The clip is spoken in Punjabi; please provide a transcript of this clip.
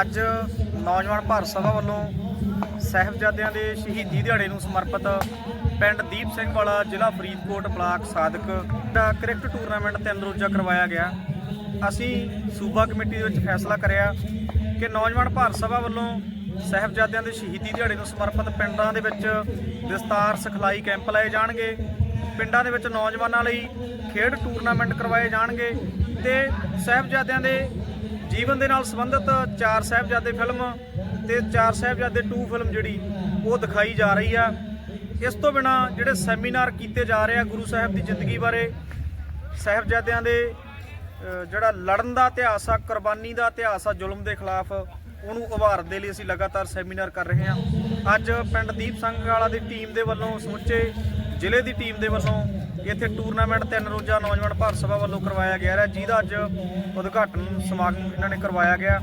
ਅੱਜ ਨੌਜਵਾਨ ਭਾਰਤ ਸਭਾ ਵੱਲੋਂ ਸਾਹਿਬਜ਼ਾਦਿਆਂ ਦੇ ਸ਼ਹੀਦੀ ਦਿਹਾੜੇ ਨੂੰ ਸਮਰਪਿਤ ਪਿੰਡ ਦੀਪ ਸਿੰਘ ਵਾਲਾ ਜ਼ਿਲ੍ਹਾ ਫਰੀਦਕੋਟ ਬਲਾਕ ਸਾਦਕ ਦਾ ਕ੍ਰਿਕਟ ਟੂਰਨਾਮੈਂਟ ਤਿੰਨ ਰੋਜ਼ਾ ਕਰਵਾਇਆ ਗਿਆ। ਅਸੀਂ ਸੂਬਾ ਕਮੇਟੀ ਦੇ ਵਿੱਚ ਫੈਸਲਾ ਕਰਿਆ ਕਿ ਨੌਜਵਾਨ ਭਾਰਤ ਸਭਾ ਵੱਲੋਂ ਸਾਹਿਬਜ਼ਾਦਿਆਂ ਦੇ ਸ਼ਹੀਦੀ ਦਿਹਾੜੇ ਨੂੰ ਸਮਰਪਿਤ ਪਿੰਡਾਂ ਦੇ ਵਿੱਚ ਵਿਸਤਾਰ ਸਿਖਲਾਈ ਕੈਂਪ ਲਾਏ ਜਾਣਗੇ। ਪਿੰਡਾਂ ਦੇ ਵਿੱਚ ਨੌਜਵਾਨਾਂ ਲਈ ਖੇਡ ਟੂਰਨਾਮੈਂਟ ਕਰਵਾਏ ਜਾਣਗੇ ਤੇ ਸਾਹਿਬਜ਼ਾਦਿਆਂ ਦੇ ਜੀਵਨ ਦੇ ਨਾਲ ਸੰਬੰਧਿਤ ਚਾਰ ਸਾਹਿਬਜ਼ਾਦੇ ਫਿਲਮ ਤੇ ਚਾਰ ਸਾਹਿਬਜ਼ਾਦੇ 2 ਫਿਲਮ ਜਿਹੜੀ ਉਹ ਦਿਖਾਈ ਜਾ ਰਹੀ ਆ। ਇਸ ਤੋਂ ਬਿਨਾ ਜਿਹੜੇ ਸੈਮੀਨਾਰ ਕੀਤੇ ਜਾ ਰਹੇ ਆ ਗੁਰੂ ਸਾਹਿਬ ਦੀ ਜ਼ਿੰਦਗੀ ਬਾਰੇ, ਸਾਹਿਬਜ਼ਾਦਿਆਂ ਦੇ ਜਿਹੜਾ ਲੜਨ ਦਾ ਇਤਿਹਾਸ ਆ, ਕੁਰਬਾਨੀ ਦਾ ਇਤਿਹਾਸ ਆ, ਜ਼ੁਲਮ ਦੇ ਖਿਲਾਫ, ਉਹਨੂੰ ਉਭਾਰਨ ਦੇ ਲਈ ਅਸੀਂ ਲਗਾਤਾਰ ਸੈਮੀਨਾਰ ਕਰ ਰਹੇ ਹਾਂ ਅੱਜ ਪਿੰਡ ਦੀਪ ਸਿੰਘ ਵਾਲਾ ਦੀ ਟੀਮ ਦੇ ਵੱਲੋਂ ਸਮੁੱਚੇ ਜ਼ਿਲ੍ਹੇ ਦੀ ਟੀਮ ਦੇ ਵੱਲੋਂ ਇੱਥੇ ਟੂਰਨਾਮੈਂਟ ਤਿੰਨ ਰੋਜ਼ਾ ਨੌਜਵਾਨ ਭਾਰਤ ਸਭਾ ਵੱਲੋਂ ਕਰਵਾਇਆ ਗਿਆ ਹੈ, ਜਿਹਦਾ ਅੱਜ ਉਦਘਾਟਨ ਸਮਾਗਮ ਇਹਨਾਂ ਨੇ ਕਰਵਾਇਆ ਗਿਆ।